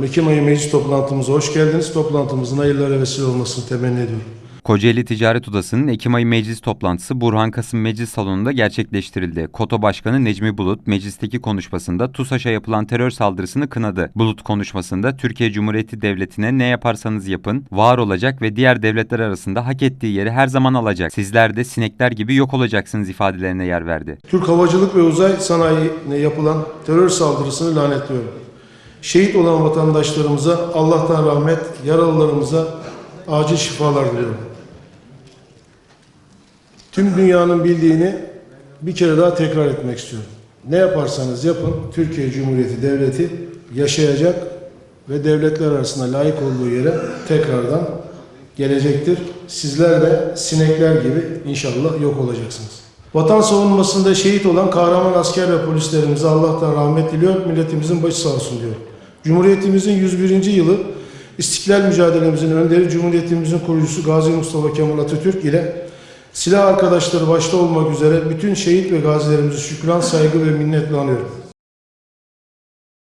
Ekim ayı meclis toplantımıza hoş geldiniz. Toplantımızın hayırlara vesile olmasını temenni ediyorum. Kocaeli Ticaret Odası'nın Ekim ayı meclis toplantısı Burhan Kasım Meclis Salonu'nda gerçekleştirildi. Koto Başkanı Necmi Bulut meclisteki konuşmasında TUSAŞ'a yapılan terör saldırısını kınadı. Bulut konuşmasında Türkiye Cumhuriyeti Devleti'ne ne yaparsanız yapın, var olacak ve diğer devletler arasında hak ettiği yeri her zaman alacak. Sizler de sinekler gibi yok olacaksınız ifadelerine yer verdi. Türk Havacılık ve Uzay Sanayi'ne yapılan terör saldırısını lanetliyorum. Şehit olan vatandaşlarımıza Allah'tan rahmet, yaralılarımıza acil şifalar diliyorum. Tüm dünyanın bildiğini bir kere daha tekrar etmek istiyorum. Ne yaparsanız yapın, Türkiye Cumhuriyeti Devleti yaşayacak ve devletler arasında layık olduğu yere tekrardan gelecektir. Sizler de sinekler gibi inşallah yok olacaksınız. Vatan savunmasında şehit olan kahraman asker ve polislerimize Allah'tan rahmet diliyor, milletimizin başı sağ olsun diyor. Cumhuriyetimizin 101. yılı İstiklal mücadelemizin önderi Cumhuriyetimizin kurucusu Gazi Mustafa Kemal Atatürk ile silah arkadaşları başta olmak üzere bütün şehit ve gazilerimizi şükran, saygı ve minnetle anıyorum.